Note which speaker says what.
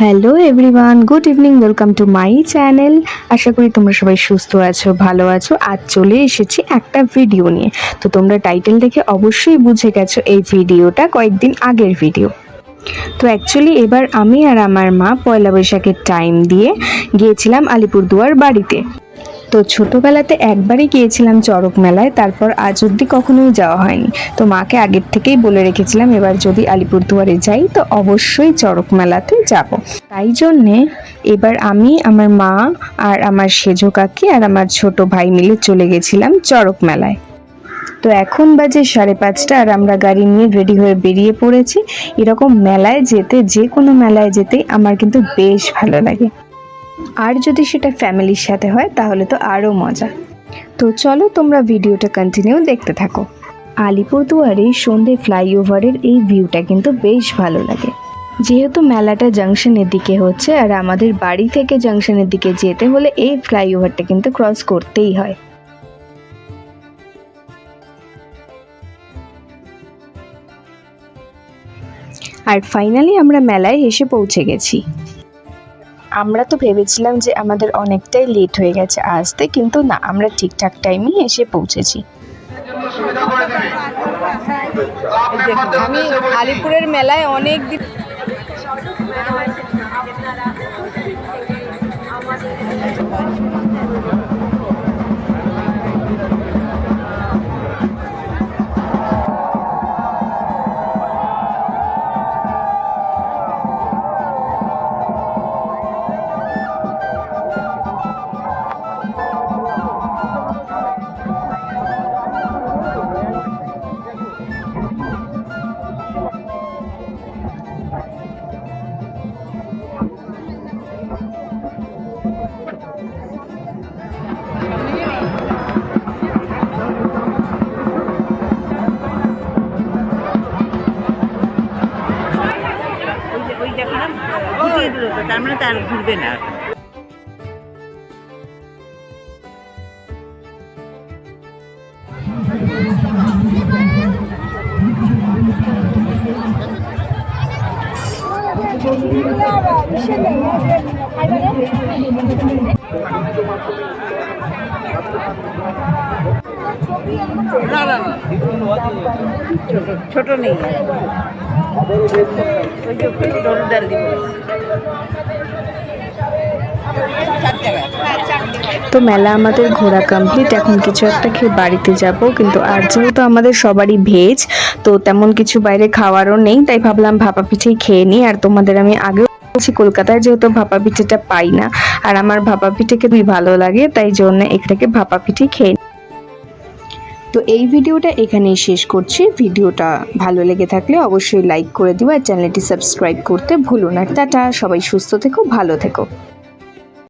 Speaker 1: Hello everyone good evening welcome to my channel আশা করি তোমরা সবাই সুস্থ আছো, ভালো আছো। আজ চলে এসেছি একটা ভিডিও নিয়ে। তো তোমরা টাইটেল দেখে অবশ্যই বুঝে গেছো এই ভিডিওটা কয়েকদিন আগের ভিডিও তো অ্যাকচুয়ালি এবার আমি আর আমার মা পয়লা বৈশাখের টাইম দিয়ে গিয়েছিলাম আলিপুরদুয়ার বাড়িতে। তো ছোটোবেলাতে একবারই গিয়েছিলাম চড়ক মেলায়, তারপর আজ অবধি কখনোই যাওয়া হয়নি। তো মাকে আগের থেকেই বলে রেখেছিলাম, এবার যদি আলিপুরদুয়ারে যাই, তো অবশ্যই চড়ক মেলাতে যাব। তাই জন্যে এবার আমি, আমার মা আর আমার সেজো কাকি আর আমার ছোট ভাই মিলে চলে গেছিলাম চড়ক মেলায়। তো এখন বাজে সাড়ে পাঁচটা আর আমরা গাড়ি নিয়ে রেডি হয়ে বেরিয়ে পড়েছি। এরকম মেলায় যেতে, যে কোনো মেলায় যেতেই আমার কিন্তু বেশ ভালো লাগে। আর যদি সেটা ফ্যামিলির সাথে হয়, তাহলে তো আরও মজা। তো চলো তোমরা ভিডিওটা কন্টিনিউ দেখতে থাকো। আলিপুরদুয়ারে সন্ধে ফ্লাইওভারের এই ভিউটা কিন্তু বেশ ভালো লাগে। যেহেতু মেলাটা জাংশনের দিকে হচ্ছে, আর আমাদের বাড়ি থেকে জাংশনের দিকে যেতে হলে এই ফ্লাইওভারটা কিন্তু ক্রস করতেই হয়। আর ফাইনালি আমরা মেলায় এসে পৌঁছে গেছি। আমরা তো ভেবেছিলাম যে আমাদের অনেকটাই লেট হয়ে গেছে আসতে, কিন্তু না, আমরা ঠিকঠাক টাইমে এসে পৌঁছেছি।
Speaker 2: আমি আলিপুরের মেলায় অনেক দিন
Speaker 3: ওই তো তার মানে তার ঘুরবে না। না না ছোট নেই।
Speaker 1: তো মেলা আমাদের ঘোরা কমপ্লিট এখন কিছু একটা খেয়ে বাড়িতে যাব, কিন্তু আর যেহেতু আমাদের সবারই ভেজ তো তেমন কিছু বাইরে খাওয়ারও নেই, তাই ভাবলাম ভাপা পিঠেই খেয়ে নিই। আর তোমাদের আমি আগেও বলছি, কলকাতায় যেহেতু ভাপা পিঠেটা পাই না, আর আমার ভাপা পিঠে খুবই ভালো লাগে, তাই জন্য এখানে ভাপা পিঠে খেয়ে। তো এই ভিডিওটা এখানেই শেষ করছি। ভিডিওটা ভালো লেগে থাকলে অবশ্যই লাইক করে দিও আর চ্যানেলটি সাবস্ক্রাইব করতে ভুলো না। টাটা, সবাই সুস্থ থেকো, ভালো থেকো।